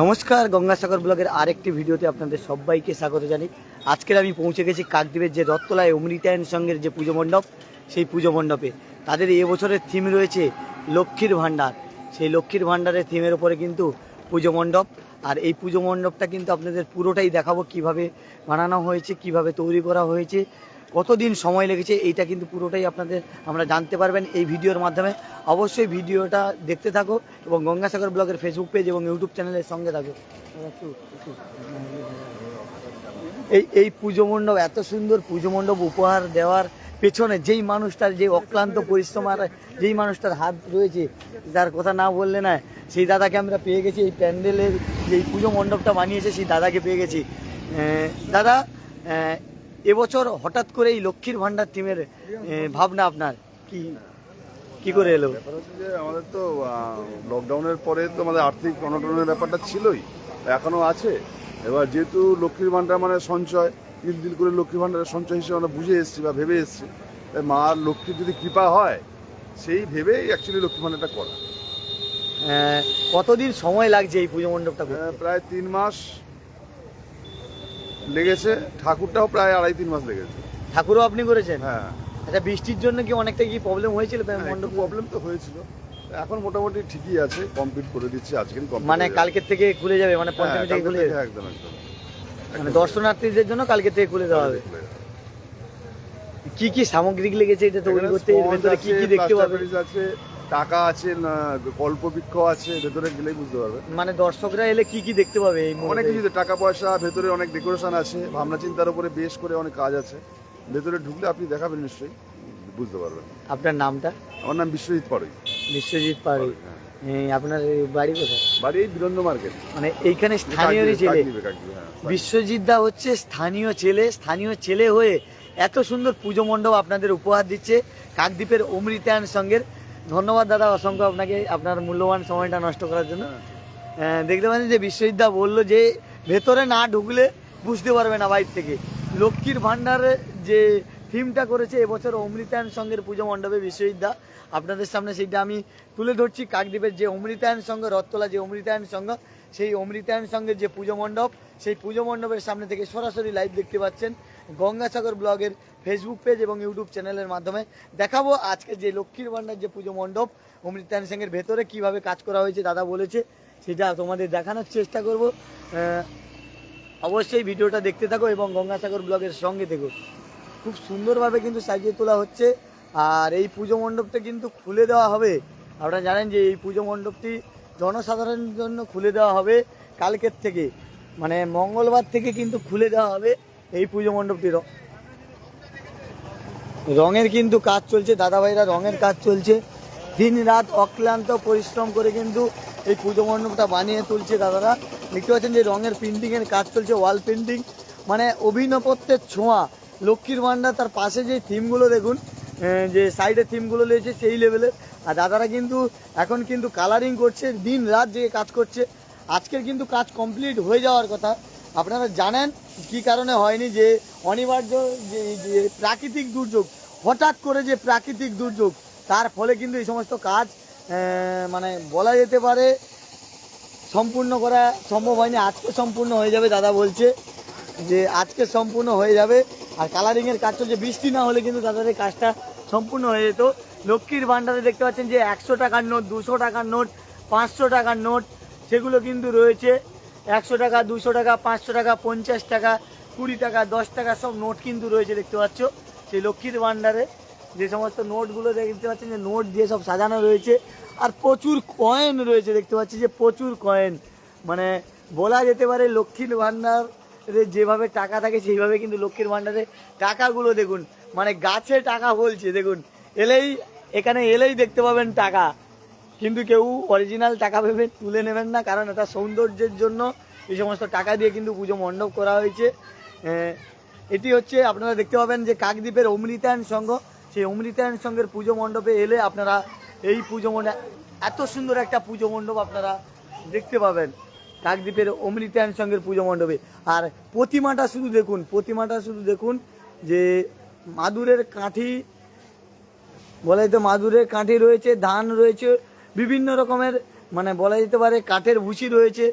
নমস্কার, গঙ্গাসাগর ব্লগের আরেকটি ভিডিওতে আপনাদের সবাইকে স্বাগত জানি আজকের আমি পৌঁছে গেছি কাকদ্বীপের যে রত্তলায় অমৃতায়ন সঙ্গের যে পুজো মণ্ডপ, সেই পুজো মণ্ডপে। তাদের এবছরের থিম রয়েছে লক্ষ্মীর ভাণ্ডার। সেই লক্ষ্মীর ভাণ্ডারের থিমের ওপরে কিন্তু পুজো মণ্ডপ। আর এই পুজো মণ্ডপটা কিন্তু আপনাদের পুরোটাই দেখাবো কীভাবে বানানো হয়েছে, কীভাবে তৈরি করা হয়েছে, কতদিন সময় লেগেছে, এইটা কিন্তু পুরোটাই আপনাদের আমরা জানতে পারবেন এই ভিডিওর মাধ্যমে। অবশ্যই ভিডিওটা দেখতে থাকো এবং গঙ্গাসাগর ব্লগের ফেসবুক পেজ এবং ইউটিউব চ্যানেলের সঙ্গে থাকো। এই এই পুজো মণ্ডপ, এত সুন্দর পুজো মণ্ডপ উপহার দেওয়ার পেছনে যেই মানুষটার যে অক্লান্ত পরিশ্রম আর যেই মানুষটার হাত রয়েছে, যার কথা না বললে না সেই দাদাকে আমরা পেয়ে গেছি এই প্যান্ডেলের এই পুজো মণ্ডপটা বানিয়েছে, সেই দাদাকে পেয়ে গেছি। দাদা এবছর হঠাৎ করে এই লক্ষ্মীর ভাণ্ডার টিমের ভাবনা আপনার? কি কি করে এলো? হচ্ছে যে আমাদের তো লকডাউনের পরে তো আমাদের আর্থিক অনটনের ব্যাপারটা ছিলই, এখনও আছে। এবার যেহেতু লক্ষ্মীর ভাণ্ডার মানে সঞ্চয় তিন দিন করে লক্ষ্মীর ভাণ্ডারের সঞ্চয় হিসেবে আমরা বুঝে এসেছি বা ভেবে এসেছি। মা লক্ষ্মীর যদি কৃপা হয়, সেই ভেবেই অ্যাকচুয়ালি লক্ষ্মী ভাণ্ডারটা করা। কতদিন সময় লাগছে এই পুজো মণ্ডপটা প্রায় তিন মাস লেগেছে। ঠাকুরটাও প্রায় আড়াই তিন মাস লেগেছে। ঠাকুরও আপনি করেছেন? হ্যাঁ। আচ্ছা বৃষ্টির জন্য কি অনেকটা কি প্রবলেম হয়েছিল মণ্ডপ? প্রবলেম তো হয়েছিল। এখন মোটামুটি ঠিকই আছে কমপ্লিট করে দিচ্ছে আজকে মানে কালকের থেকে খুলে যাবে মানে পঞ্চমী থেকে খুলে যাবে? একদম একদম। মানে দর্শনার্থীদের জন্য কালকে থেকে খুলে দেওয়া হবে? কি কি সামগ্রিক লেগেছে এটা তৈরি করতে এর ভেতরে কি কি দেখতে পাবে আছে টাকা আছে না কল্পবৃক্ষ আছে ভেতরে গেলেই বুঝতে পারবে। মানে দর্শকরা এলে কি কি দেখতে পাবে এই অনেক কিছু টাকা পয়সা ভেতরে অনেক ডেকোরেশন আছে ভাবনা চিন্তার উপরে বেশ করে অনেক কাজ আছে। ভেতরে ঢুকলে আপনি দেখাবেন নিশ্চয়ই বুঝতে পারবেন। আপনার নামটা? আমার নাম বিশ্বজিৎ পাড়ই বিশ্বজিৎ পাড়ি হ্যাঁ। আপনার বাড়ি কোথায়? বাড়ি বীরেন্দ্র মার্কেট। মানে এইখানে স্থানীয়রই ছেলে হ্যাঁ, বিশ্বজিৎ দা হচ্ছে স্থানীয় ছেলে স্থানীয় ছেলে হয়ে এত সুন্দর পুজো মণ্ডপ আপনাদের উপহার দিচ্ছে। কাকদ্বীপের অমৃতায়ন সঙ্গের ধন্যবাদ দাদা, অসংখ্য আপনাকে আপনার মূল্যবান সময়টা নষ্ট করার জন্য। দেখতে পাচ্ছেন যে বিশ্বজিৎ দা বলল যে ভেতরে না ঢুকলে বুঝতে পারবে না বাইর থেকে। লক্ষ্মীর ভাণ্ডারে যে থিমটা করেছে, এবছর অমৃতায়ন সঙ্গের পুজো মণ্ডপে বিশ্বজিৎ দা আপনাদের সামনে সেইটা আমি তুলে ধরছি, কাকদ্বীপের যে অমৃতায়ন সঙ্গ, রথতলা যে অমৃতায়ন সঙ্গ, সেই অমৃতায়ন সঙ্গের যে পুজো মণ্ডপ, সেই পুজো মণ্ডপের সামনে থেকে সরাসরি লাইভ দেখতে পাচ্ছেন গঙ্গাসাগর ব্লগের ফেসবুক পেজ এবং ইউটিউব চ্যানেলের মাধ্যমে দেখাবো আজকে যে লক্ষ্মীর ভাণ্ডার যে পুজো মণ্ডপ, অমৃতায়ন সঙ্গের ভেতরে কীভাবে কাজ করা হয়েছে দাদা বলেছে, সেটা তোমাদের দেখানোর চেষ্টা করব। অবশ্যই ভিডিওটা দেখতে থাকো এবং গঙ্গাসাগর ব্লগের সঙ্গে থেকো। খুব সুন্দরভাবে কিন্তু সাজিয়ে তোলা হচ্ছে, আর এই পুজো মণ্ডপটা কিন্তু খুলে দেওয়া হবে। আপনারা জানেন যে এই পুজো মণ্ডপটি জনসাধারণের জন্য খুলে দেওয়া হবে কালকের থেকে মানে মঙ্গলবার থেকে কিন্তু খুলে দেওয়া হবে এই পুজো মণ্ডপটি। র- রঙের কিন্তু কাজ চলছে, দাদাভাইরা রঙের কাজ চলছে। দিন রাত অক্লান্ত পরিশ্রম করে কিন্তু এই পুজো মণ্ডপটা বানিয়ে তুলছে দাদারা। দেখতে পাচ্ছেন যে রঙের পেন্টিংয়ের কাজ চলছে ওয়াল পেন্টিং মানে অভিনবত্বের ছোঁয়া। লক্ষ্মীর ভাণ্ডার তার পাশে যে থিমগুলো দেখুন যে সাইডে থিমগুলো রয়েছে সেই লেভেলের আর দাদারা কিন্তু এখন কিন্তু কালারিং করছে দিন রাত যে কাজ করছে, আজকের কিন্তু কাজ কমপ্লিট হয়ে যাওয়ার কথা। আপনারা জানেন কি কারণে হয়নি যে অনিবার্য যে প্রাকৃতিক দুর্যোগ, হঠাৎ করে যে প্রাকৃতিক দুর্যোগ, তার ফলে কিন্তু এই সমস্ত কাজ মানে বলা যেতে পারে সম্পূর্ণ করা সম্ভব হয়নি, আজকে সম্পূর্ণ হয়ে যাবে দাদা বলছে যে আজকে সম্পূর্ণ হয়ে যাবে। আর কালারিংয়ের কাজ চলছে, বৃষ্টি না হলে কিন্তু দাদাদের কাজটা সম্পূর্ণ হয়ে যেত। লক্ষ্মীর ভাণ্ডারে দেখতে পাচ্ছেন যে একশো টাকার নোট, দুশো টাকার নোট, পাঁচশো টাকার নোট, সেগুলো কিন্তু রয়েছে। একশো টাকা দুশো টাকা, পাঁচশো টাকা, পঞ্চাশ টাকা, কুড়ি টাকা, দশ টাকা সব নোট কিন্তু রয়েছে দেখতে পাচ্ছ। সেই লক্ষ্মীর ভাণ্ডারে যে সমস্ত নোটগুলো দেখতে পাচ্ছেন, যে নোট দিয়ে সব সাজানো রয়েছে। আর প্রচুর কয়েন রয়েছে দেখতে পাচ্ছি যে, প্রচুর কয়েন মানে বলা যেতে পারে লক্ষ্মীর ভাণ্ডারে যেভাবে টাকা থাকে, সেইভাবে কিন্তু লক্ষ্মীর ভাণ্ডারে টাকাগুলো দেখুন। মানে গাছে টাকা বলছে, দেখুন। এলেই, এখানে এলেই দেখতে পাবেন টাকা। কিন্তু কেউ অরিজিনাল টাকা ভেবে তুলে নেবেন না, কারণ এটা সৌন্দর্যের জন্য এই সমস্ত টাকা দিয়ে কিন্তু পুজো মণ্ডপ করা হয়েছে। এটি হচ্ছে আপনারা দেখতে পাবেন যে কাকদ্বীপের অমৃতায়ন সংঘ সেই অমৃতায়ন সংঘের পুজো মণ্ডপে এলে আপনারা এই পুজো মণ্ডপ, এত সুন্দর একটা পুজো মণ্ডপ আপনারা দেখতে পাবেন, কাকদ্বীপের অমৃতায়ন সংঘের পুজো মণ্ডপে। আর প্রতিমাটা শুধু দেখুন, প্রতিমাটা শুধু দেখুন যে মাদুরের কাঠি, বলা যেতে মাদুরের কাঠি রয়েছে, ধান রয়েছে বিভিন্ন রকমের মানে বলা যেতে পারে, কাঠের ভুসি রয়েছে।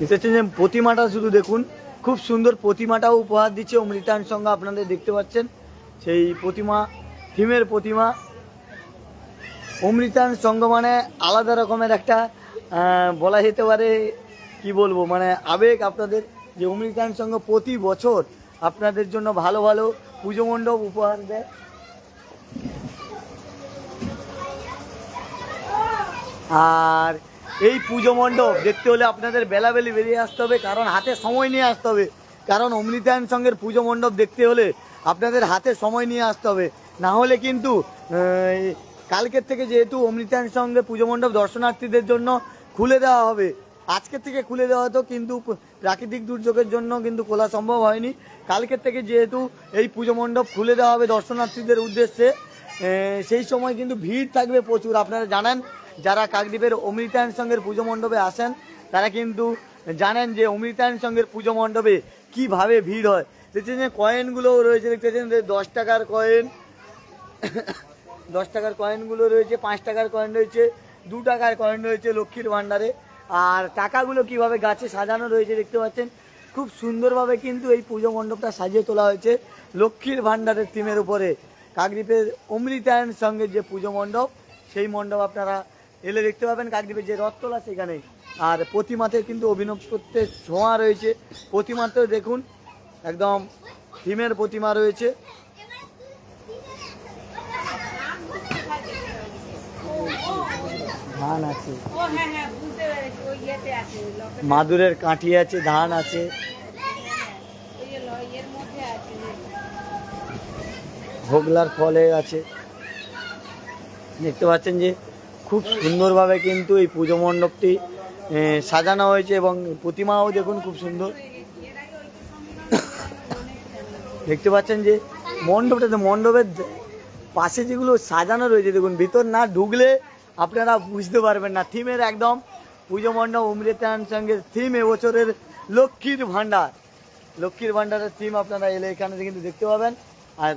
যে প্রতিমাটা শুধু দেখুন। খুব সুন্দর প্রতিমাটাও উপহার দিচ্ছে অমৃতায়ন সঙ্গে আপনাদের দেখতে পাচ্ছেন। সেই প্রতিমা, থিমের প্রতিমা। অমৃতায়ন সঙ্গ মানে আলাদা রকমের একটা বলা যেতে পারে, কি বলব মানে আবেগ আপনাদের যে অমৃতায়ন সঙ্গ প্রতি বছর আপনাদের জন্য ভালো ভালো পুজো মণ্ডপ উপহার দেয়। আর এই পুজো মণ্ডপ দেখতে হলে আপনাদের বেলাবেলি বেরিয়ে আসতে হবে, কারণ হাতে সময় নিয়ে আসতে হবে। কারণ অমৃতায়ন সঙ্গের পুজো মণ্ডপ দেখতে হলে আপনাদের হাতে সময় নিয়ে আসতে হবে। না হলে কিন্তু কালকের থেকে যেহেতু অমৃতায়ন সঙ্গে পুজো মণ্ডপ দর্শনার্থীদের জন্য খুলে দেওয়া হবে। আজকের থেকে খুলে দেওয়া হতো, কিন্তু প্রাকৃতিক দুর্যোগের জন্য কিন্তু খোলা সম্ভব হয়নি। কালকের থেকে যেহেতু এই পুজো মণ্ডপ খুলে দেওয়া হবে দর্শনার্থীদের উদ্দেশ্যে সেই সময় কিন্তু ভিড় থাকবে প্রচুর। আপনারা জানেন, যারা কাকদ্বীপের অমৃতায়ন সঙ্গের পুজো মণ্ডপে আসেন, তারা কিন্তু জানেন যে অমৃতায়ন সঙ্গের পুজো মণ্ডপে কীভাবে ভিড় হয়। দেখছেন যে কয়েনগুলোও রয়েছে দেখতেছেন দশ টাকার কয়েন, দশ টাকার কয়েনগুলো রয়েছে, পাঁচ টাকার কয়েন রয়েছে, দু টাকার কয়েন রয়েছে লক্ষ্মীর ভাণ্ডারে। আর টাকাগুলো কীভাবে গাছে সাজানো রয়েছে দেখতে পাচ্ছেন? খুব সুন্দরভাবে কিন্তু এই পুজো মণ্ডপটা সাজিয়ে তোলা হয়েছে। লক্ষ্মীর ভাণ্ডারের থিমের উপরে। কাকদ্বীপের অমৃতায়ন সঙ্গে যে পুজো মণ্ডপ, সেই মণ্ডপ আপনারা এলে দেখতে পাবেন। কাকদ্বীপের যে রথতলা সেখানে। আর প্রতিমাতে কিন্তু অভিনব করতে ছোঁয়া রয়েছে। প্রতিমাতেও দেখুন, একদম থিমের প্রতিমা রয়েছে। ধান আছে। হ্যাঁ হ্যাঁ মাদুরের কাঠি আছে ধান আছে। ভোগলার ফলে আছে। দেখতে পাচ্ছেন যে খুব সুন্দরভাবে কিন্তু এই পুজো মণ্ডপটি সাজানো হয়েছে এবং প্রতিমাও দেখুন খুব সুন্দর। দেখতে পাচ্ছেন যে মণ্ডপটা তো মণ্ডপের পাশে যেগুলো সাজানো রয়েছে দেখুন ভিতর না ঢুকলে আপনারা বুঝতে পারবেন না, থিমের একদম পুজো মণ্ডপ অমৃতায়ন সঙ্গে থিম এবছরের লক্ষ্মীর ভাণ্ডার। লক্ষ্মীর ভাণ্ডারের থিম আপনারা এলে এখানে কিন্তু দেখতে পাবেন। আর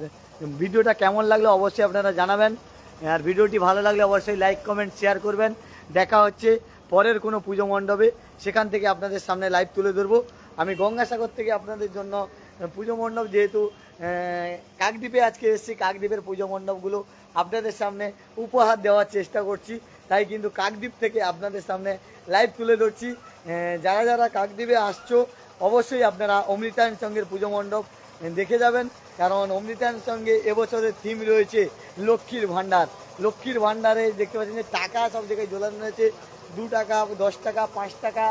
ভিডিওটা কেমন লাগল অবশ্যই আপনারা জানাবেন। আর ভিডিওটি ভালো লাগলে অবশ্যই লাইক কমেন্ট শেয়ার করবেন। দেখা হচ্ছে পরের কোনো পুজো মণ্ডপে। সেখান থেকে আপনাদের সামনে লাইভ তুলে ধরবো। আমি গঙ্গাসাগর থেকে আপনাদের জন্য পুজো মণ্ডপ যেহেতু কাকদ্বীপে আজকে এসেছি, কাকদ্বীপের পুজো মণ্ডপগুলো আপনাদের সামনে উপহার দেওয়ার চেষ্টা করছি। তাই কিন্তু কাকদ্বীপ থেকে আপনাদের সামনে লাইভ তুলে ধরছি। যারা যারা কাকদ্বীপে আসছো, অবশ্যই আপনারা অমৃতায়ন সঙ্গের পুজো মণ্ডপ দেখে যাবেন। কারণ অমৃতায়ন সঙ্গে এবছরের থিম রয়েছে লক্ষ্মীর ভাণ্ডার। লক্ষ্মীর ভাণ্ডারে দেখতে পাচ্ছেন যে টাকা সব জায়গায় ঝোলানো রয়েছে। দু টাকা, দশ টাকা, পাঁচ টাকা,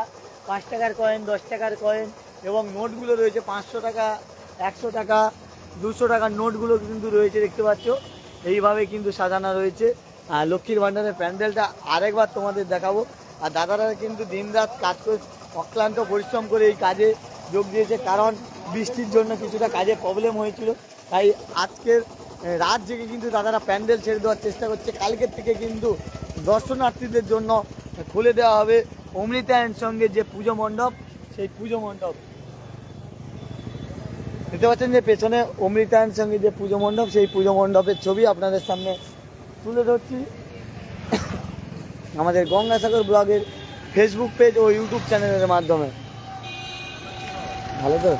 পাঁচ টাকার কয়েন দশ টাকার কয়েন এবং নোটগুলো রয়েছে পাঁচশো টাকা, একশো টাকা, দুশো টাকার নোটগুলো কিন্তু রয়েছে, দেখতে পাচ্ছ। এইভাবে কিন্তু সাজানো রয়েছে। আর লক্ষ্মীর ভাণ্ডারের প্যান্ডেলটা আরেকবার তোমাদের দেখাবো। আর দাদারা কিন্তু দিনরাত কাজ করে অক্লান্ত পরিশ্রম করে এই কাজে যোগ দিয়েছে। কারণ বৃষ্টির জন্য কিছুটা কাজে প্রবলেম হয়েছিল। তাই আজকের রাত জেগে কিন্তু দাদারা প্যান্ডেল ছেড়ে দেওয়ার চেষ্টা করছে। কালকের থেকে কিন্তু দর্শনার্থীদের জন্য খুলে দেওয়া হবে। অমৃতায়ন সঙ্গে যে পুজো মণ্ডপ, সেই পুজো মণ্ডপ দেখতে পাচ্ছেন যে পেছনে অমৃতায়ন সঙ্গে যে পুজো মণ্ডপ, সেই পুজো মণ্ডপের ছবি আপনাদের সামনে তুলে ধরছি। আমাদের গঙ্গাসাগর ব্লগের ফেসবুক পেজ ও ইউটিউব চ্যানেলের মাধ্যমে। ভালো তো?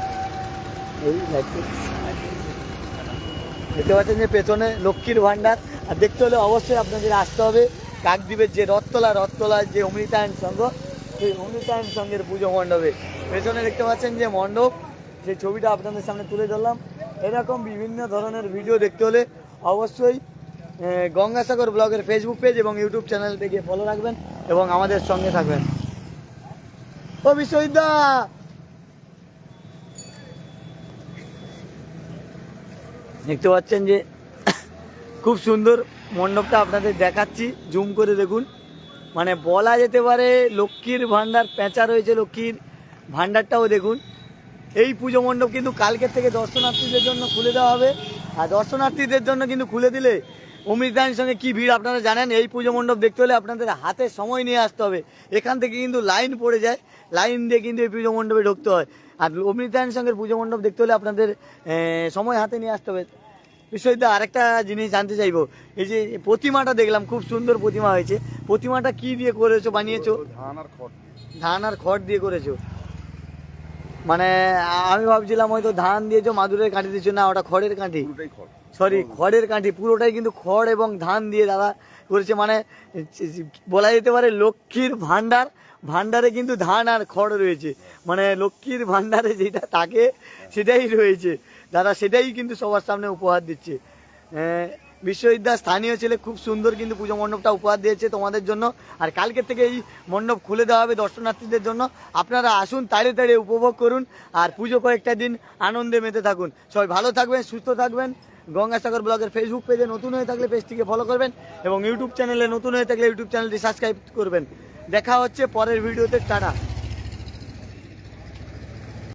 এই দেখতে। পাচ্ছেন যে পেছনে লক্ষ্মীর ভাণ্ডার। আর দেখতে হলে অবশ্যই আপনাদের আসতে হবে কাকদ্বীপের যে রথতলা, রথতলার যে অমৃতায়ন সংঘ, সেই অমৃতায়ন সঙ্গের পুজো মণ্ডপে। পেছনে দেখতে পাচ্ছেন যে মণ্ডপ সেই ছবিটা আপনাদের সামনে তুলে ধরলাম, এরকম বিভিন্ন ধরনের ভিডিও দেখতে হলে অবশ্যই গঙ্গাসাগর ব্লগের ফেসবুক পেজ এবং ইউটিউব চ্যানেলটিকে ফলো রাখবেন এবং আমাদের সঙ্গে থাকবেন। ও বিশ্ববিদ্যা দেখতে পাচ্ছেন যে খুব সুন্দর মণ্ডপটা আপনাদের দেখাচ্ছি জুম করে দেখুন। মানে বলা যেতে পারে লক্ষ্মীর ভাণ্ডার, পেঁচা রয়েছে লক্ষ্মীর ভাণ্ডারটাও দেখুন। এই পুজো মণ্ডপ কিন্তু কালকের থেকে দর্শনার্থীদের জন্য খুলে দেওয়া হবে। আর দর্শনার্থীদের জন্য কিন্তু খুলে দিলে অমৃতায়নের সঙ্গে কি ভিড় আপনারা জানেন? এই পুজো মণ্ডপ দেখতে হলে আপনাদের হাতে সময় নিয়ে আসতে হবে। এখান থেকে কিন্তু লাইন পড়ে যায়। লাইন দিয়ে কিন্তু এই পুজো মণ্ডপে ঢুকতে হয়। আর অমৃতায়ন সঙ্গের পুজো মণ্ডপ দেখতে হলে আপনাদের সময় হাতে নিয়ে আসতে হবে। বিশ্বজিৎ আরেকটা জিনিস জানতে চাইব। এই যে প্রতিমাটা দেখলাম খুব সুন্দর প্রতিমা হয়েছে। প্রতিমাটা কি দিয়ে করেছ বানিয়েছো? ধান আর খড় ধান আর খড় দিয়ে করেছ। মানে আমি ভাবছিলাম হয়তো ধান দিয়েছ মাদুরের কাঠি দিয়েছ না ওটা খড়ের কাঠি সরি খড়ের কাঠি পুরোটাই কিন্তু খড় এবং ধান দিয়ে দাদা করেছে। মানে বলা যেতে পারে লক্ষ্মীর ভান্ডার ভান্ডারে কিন্তু ধান আর খড় রয়েছে। মানে লক্ষ্মীর ভান্ডারে যেটা থাকে সেটাই রয়েছে। দাদা সেটাই কিন্তু সবার সামনে উপহার দিচ্ছে। আহ, বিশ্ববিদ্যার স্থানীয় ছেলে খুব সুন্দর কিন্তু পুজো মণ্ডপটা উপহার দিয়েছে তোমাদের জন্য। আর কালকের থেকে এই মণ্ডপ খুলে দেওয়া হবে দর্শনার্থীদের জন্য। আপনারা আসুন তাড়ে তাড়ে উপভোগ করুন আর পুজো কয়েকটা দিন আনন্দে মেতে থাকুন। সবাই ভালো থাকবেন সুস্থ থাকবেন। গঙ্গাসাগর ব্লগের ফেসবুক পেজে নতুন হয়ে থাকলে পেজটিকে ফলো করবেন এবং ইউটিউব চ্যানেলে নতুন হয়ে থাকলে ইউটিউব চ্যানেলটি সাবস্ক্রাইব করবেন। দেখা হচ্ছে পরের ভিডিওতে টাটা।